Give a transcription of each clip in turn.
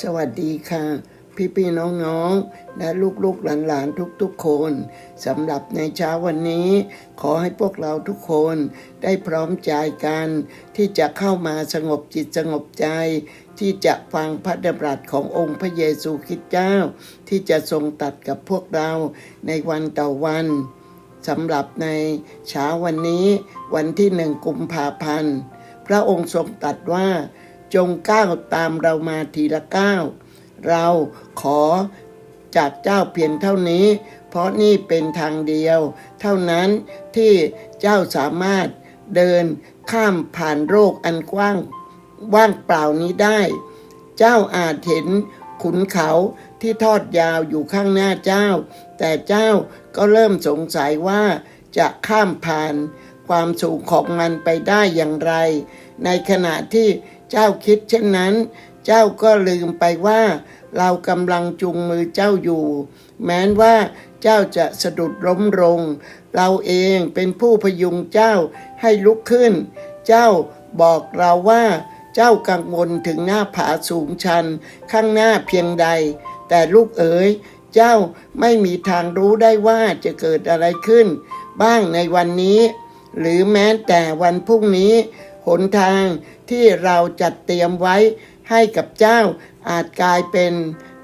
สวัสดีค่ะ พี่พี่น้องๆ และลูกๆหลานๆ ทุกๆคนสำหรับในเช้าวันนี้ ขอให้พวกเราทุกคนได้พร้อมใจกัน ที่จะเข้ามาสงบจิตสงบใจ ที่จะฟังพระดำรัสขององค์พระเยซูคริสต์เจ้า ที่จะทรงตัดกับพวกเราในวันต่อวันสำหรับในเช้าวันนี้ วันที่หนึ่งกุมภาพันธ์ พระองค์ทรงตรัสว่า จงก้าวตามเรามาทีละก้าว เราขอจากเจ้าเพียงเท่านี้ เพราะนี่เป็นทางเดียว เท่านั้นที่เจ้าสามารถเดินข้ามผ่านโรคอันกว้างว่างเปล่านี้ได้ เจ้าอาจเห็นขุนเขาที่ทอดยาวอยู่ข้างหน้าเจ้า แต่เจ้าก็เริ่มสงสัยว่าจะข้ามผ่านความสูงของมันไปได้อย่างไร ในขณะที่เจ้าคิดเช่นนั้น เจ้าก็ลืมไปว่า เรากำลังจุงมือเจ้าอยู่ แม้นว่าเจ้าจะสะดุดล้มลง เราเองเป็นผู้พยุงเจ้าให้ลุกขึ้น เจ้าบอกเราว่าเจ้ากังวลถึงหน้าผาสูงชัน ข้างหน้าเพียงใด แต่ลูกเอ๋ยเจ้าไม่มีทางรู้ได้ว่าจะเกิดอะไรขึ้น บ้างในวันนี้ หรือแม้แต่วันพรุ่งนี้ หนทางที่เราจัดเตรียมไว้ให้กับเจ้าอาจกลายเป็น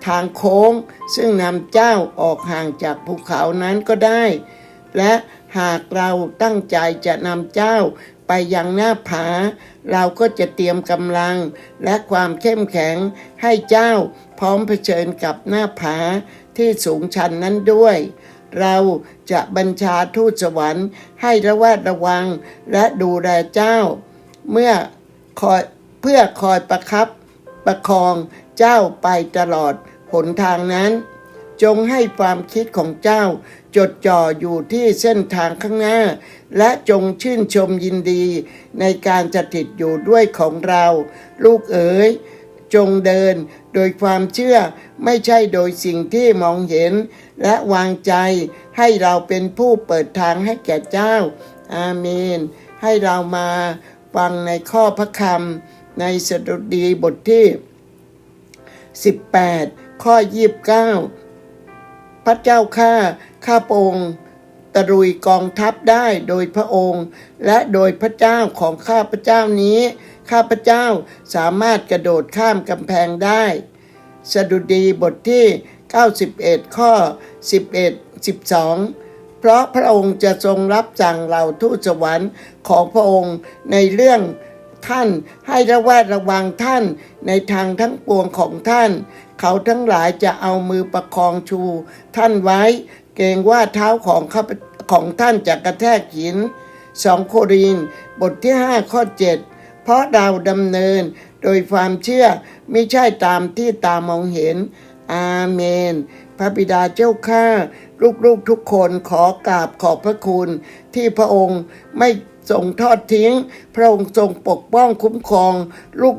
ทางโค้ง ซึ่งนำเจ้าออกห่างจากภูเขานั้นก็ได้ และหากเราตั้งใจจะนำเจ้าไปยังหน้าผา เราก็จะเตรียมกำลังและความเข้มแข็งให้เจ้าพร้อมเผชิญกับหน้าผาที่สูงชันนั้นด้วย เราจะบัญชาทูตสวรรค์ให้ระแวดระวังและดูแลเจ้า เมื่อคอยเพื่อคอยประคับประคองเจ้าไปตลอดหนทางนั้น จงให้ความคิดของเจ้า จดจ่ออยู่ที่เส้นทางข้างหน้า และจงชื่นชมยินดีในการสถิตอยู่ด้วยของเรา ลูกเอ๋ยจงเดินโดยความเชื่อไม่ใช่โดยสิ่งที่มองเห็น และวางใจให้เราเป็นผู้เปิดทางให้แก่เจ้า อาเมน ให้เรามา ฟังในข้อพระคำในสดุดีบทที่ 18 ข้อ 29 พระเจ้าข้าข้าพระองค์ตรุยกองทัพได้โดยพระองค์ และโดยพระเจ้าของข้าพระเจ้านี้ ข้าพระเจ้าสามารถกระโดดข้ามกำแพงได้ สดุดีบทที่ 91 ข้อ 11 12 เพราะพระองค์จะทรงรับสั่งเราทูตสวรรค์ของพระองค์ในเรื่องท่านให้ระแวดระวังท่านในทางทั้งปวงของท่าน เขาทั้งหลายจะเอามือประคองชู ท่านไว้ เกรงว่าเท้าของข้าพของท่านจะกระแทกหินสองโครินบทที่ 5 ข้อ 7 เพราะเราดำเนินโดยความเชื่อไม่ใช่ตามที่ตามองเห็น อาเมน พระบิดาเจ้าข้า ลูกๆทุกคนขอกราบขอบพระคุณที่พระองค์ไม่ทรงทอดทิ้ง พระองค์ทรงปกป้องคุ้มครอง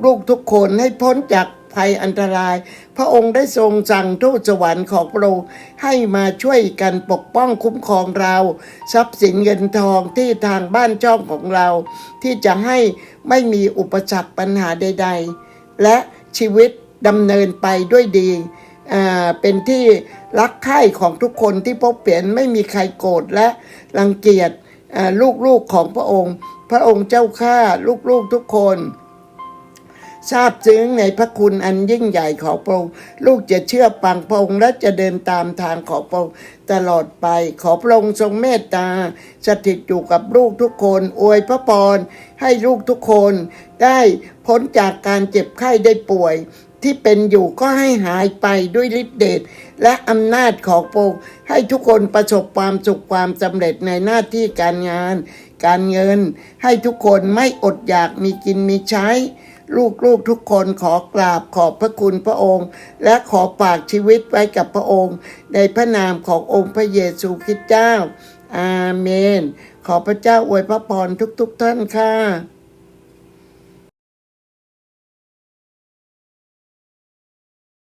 ลูกๆทุกคนให้พ้นจากภัยอันตราย พระองค์ได้ทรงสั่งทูตสวรรค์ของพระองค์ให้มาช่วยกันปกป้องคุ้มครองเรา ทรัพย์สินเงินทองที่ทางบ้านช่องของเรา ที่จะให้ไม่มีอุปสรรคปัญหาใด ๆ และชีวิตดำเนินไปด้วยดี เป็นที่รักใคร่ของทุกคนที่พบเปลี่ยนไม่มีใครโกรธและรังเกียจลูกๆของพระองค์ พระองค์เจ้าข้าลูกๆทุกคนทราบซึ้งในพระคุณอันยิ่งใหญ่ของพระองค์ลูกจะเชื่อฟังพระองค์และจะเดินตามทางของพระองค์ตลอดไป ขอพระองค์ทรงเมตตา สถิตอยู่กับลูกทุกคน อวยพระพรให้ลูกทุกคน ได้พ้นจากการเจ็บไข้ได้ป่วย ที่เป็นอยู่ก็ให้หายไปด้วยฤทธิเดชและอำนาจของพระองค์ให้ทุกคนประสบความสุขความสำเร็จในหน้าที่การงาน การเงิน ให้ทุกคนไม่อดอยากมีกินมีใช้ ลูกๆทุกคนขอกราบขอบพระคุณพระองค์ และขอฝากชีวิตไว้กับพระองค์ ในพระนามขององค์พระเยซูคริสต์เจ้า อาเมน ขอพระเจ้าอวยพระพรทุกๆท่านค่ะ